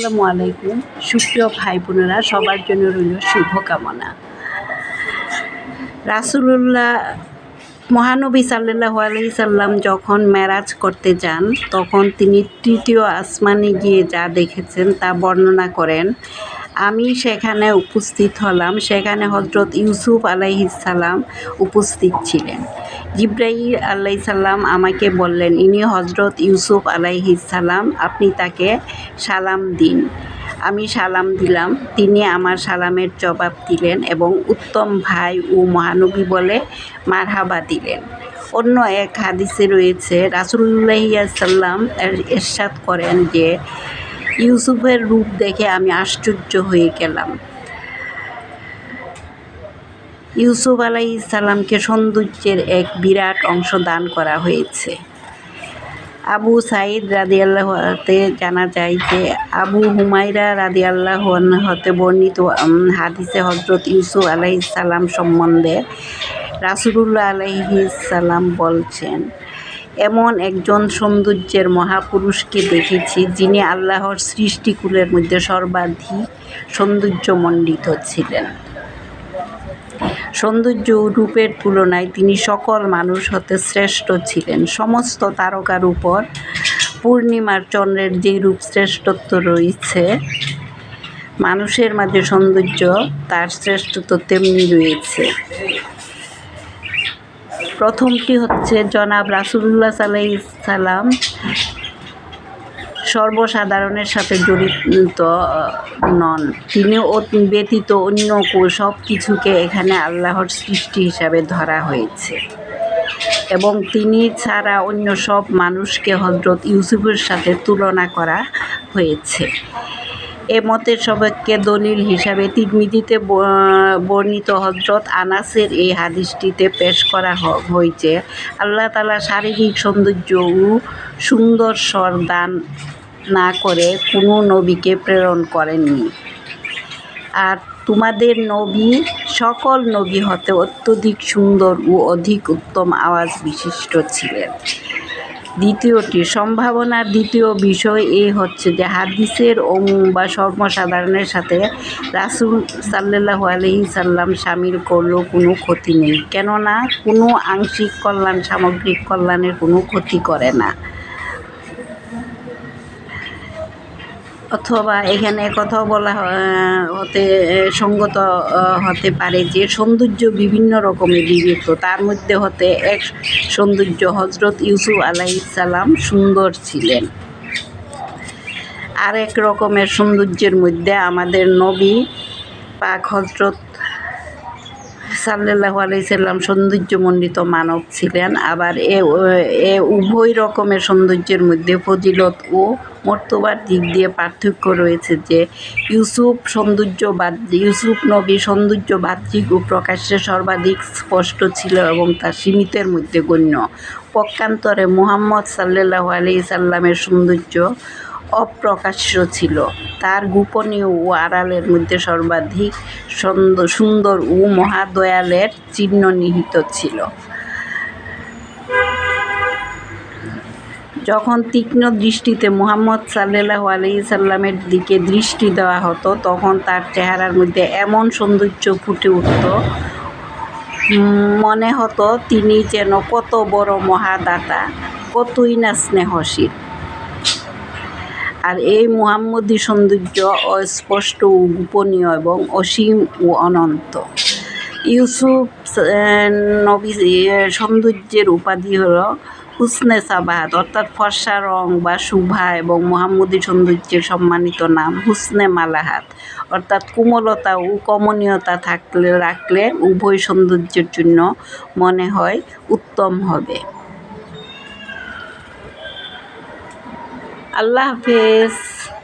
আসসালামু আলাইকুম। সুপ্রিয় ভাই বোনেরা সবার জন্য রইল শুভকামনা। রাসুলুল্লাহ মহানবী সাল্লাহ আলি সাল্লাম যখন মেরাজ করতে যান, তখন তিনি তৃতীয় আসমানে গিয়ে যা দেখেছেন তা বর্ণনা করেন, আমি সেখানে উপস্থিত হলাম। সেখানে হজরত ইউসুফ আলাইহিসাল্লাম উপস্থিত ছিলেন। জিব্রাহিল আলাইসাল্লাম আমাকে বললেন, ইনি হজরত ইউসুফ আলাইহিসাল্লাম আপনি তাকে সালাম দিন। আমি সালাম দিলাম, তিনি আমার সালামের জবাব দিলেন এবং উত্তম ভাই ও মহানবী বলে মারহাবা দিলেন। অন্য এক হাদিসে রয়েছে রাসুল্লাহিয়া সাল্লাম এরশাদ করেন যে, ইউসুফের রূপ দেখে আমি আশ্চর্য হয়ে গেলাম। ইউসুফ আলাই সাল্লামকে সৌন্দর্যের এক বিরাট অংশ দান করা হয়েছে। আবু সাইদ রাদি হতে জানা যায় যে, আবু হুমাইরা রাদি আল্লাহ হতে বর্ণিত হাদিসে হজরত ইউসুফ আলাইসাল্লাম সম্বন্ধে রাসুলুল্লাহ আলাইসাল্লাম বলছেন, এমন একজন সৌন্দর্যের মহাপুরুষকে দেখেছি যিনি আল্লাহর সৃষ্টিকুলের মধ্যে সর্বাধিক সৌন্দর্যমণ্ডিত ছিলেন। সৌন্দর্য রূপের তুলনায় তিনি সকল মানুষ হতে শ্রেষ্ঠ ছিলেন। সমস্ত তারকার উপর পূর্ণিমার চন্দ্রের যে রূপ শ্রেষ্ঠত্ব রয়েছে, মানুষের মাঝে সৌন্দর্য তার শ্রেষ্ঠত্ব তেমনি রয়েছে। প্রথমটি হচ্ছে জনাব রাসুল্লাহ সালাই সালাম সর্বসাধারণের সাথে জড়িত নন। তিনি ব্যতীত অন্য সব কিছুকে এখানে আল্লাহর সৃষ্টি হিসাবে ধরা হয়েছে। এবং তিনি ছাড়া অন্য সব মানুষকে হজরত ইউসুফের সাথে তুলনা করা হয়েছে। এ মতের সবাইকে দলিল হিসাবে তিরমিজিতে বর্ণিত হজরত আনাসের এই হাদিসটিতে পেশ করা হয়েছে, আল্লাহ তালা শারীরিক সৌন্দর্য ও সুন্দর স্বর দান না করে কোনো নবীকে প্রেরণ করেননি আর তোমাদের নবী, সকল নবী হতে অত্যধিক সুন্দর ও অধিক উত্তম আওয়াজ বিশিষ্ট ছিলেন। দ্বিতীয়টি, সম্ভাবনার দ্বিতীয় বিষয় এই হচ্ছে যে হাদিসের বা সর্বসাধারণের সাথে রাসুল সাল্লাহ আলহি সাল্লাম সামিল করলেও কোনো ক্ষতি নেই। কেননা কোনো আংশিক কল্যাণ, সামগ্রিক কল্যাণের কোনো ক্ষতি করে না। অথবা এখানে কথাও বলা হতে সঙ্গত হতে পারে যে সৌন্দর্য বিভিন্ন রকমের বিবেক তার মধ্যে হতে এক সৌন্দর্য হজরত ইউসুফ আলাইসাল্লাম সুন্দর ছিলেন। আরেক রকমের সৌন্দর্যের মধ্যে আমাদের নবী পাক হজরত সাল্লাহ আলাইসাল্লাম সৌন্দর্যমণ্ডিত মানব ছিলেন। আবার এ এ উভয় রকমের সৌন্দর্যের মধ্যে ফজিলত ও মর্তবার দিক দিয়ে পার্থক্য রয়েছে যে ইউসুফ সৌন্দর্য ইউসুফ নবী সৌন্দর্য বাহ্যিক ও প্রকাশ্যে সর্বাধিক স্পষ্ট ছিল এবং তা সীমিতের মধ্যে গণ্য। পক্ষান্তরে মুহাম্মদ সাল্লাহ আলি সাল্লামের সৌন্দর্য অপ্রকাশ্য ছিল। তার গোপনীয় ও আড়ালের মধ্যে সর্বাধিক সুন্দর ও মহাদয়ালের চিহ্ন নিহিত ছিল। যখন তীক্ষ্ণ দৃষ্টিতে মুহাম্মদ সাল্লাহ আলি সাল্লামের দিকে দৃষ্টি দেওয়া হতো, তখন তার চেহারার মধ্যে এমন সৌন্দর্য ফুটে উঠত, মনে হতো তিনি যেন কত বড় মহাদাতা, কতই না স্নেহশীল। আর এই মুহাম্মদী সৌন্দর্য অস্পষ্ট গোপনীয় এবং অসীম ও অনন্ত। ইউসুফ নবী সৌন্দর্যের উপাধি হল হুসনে সাবাহাত, অর্থাৎ ফর্সা রং বা শুভা এবং মোহাম্মদী সৌন্দর্যের সম্মানিত নাম হুসনে মালাহাত। অর্থাৎ কোমলতা ও কমনীয়তা থাকলে, রাখলে উভয় সৌন্দর্যের জন্য মনে হয় উত্তম হবে। আল্লাহ হাফেজ।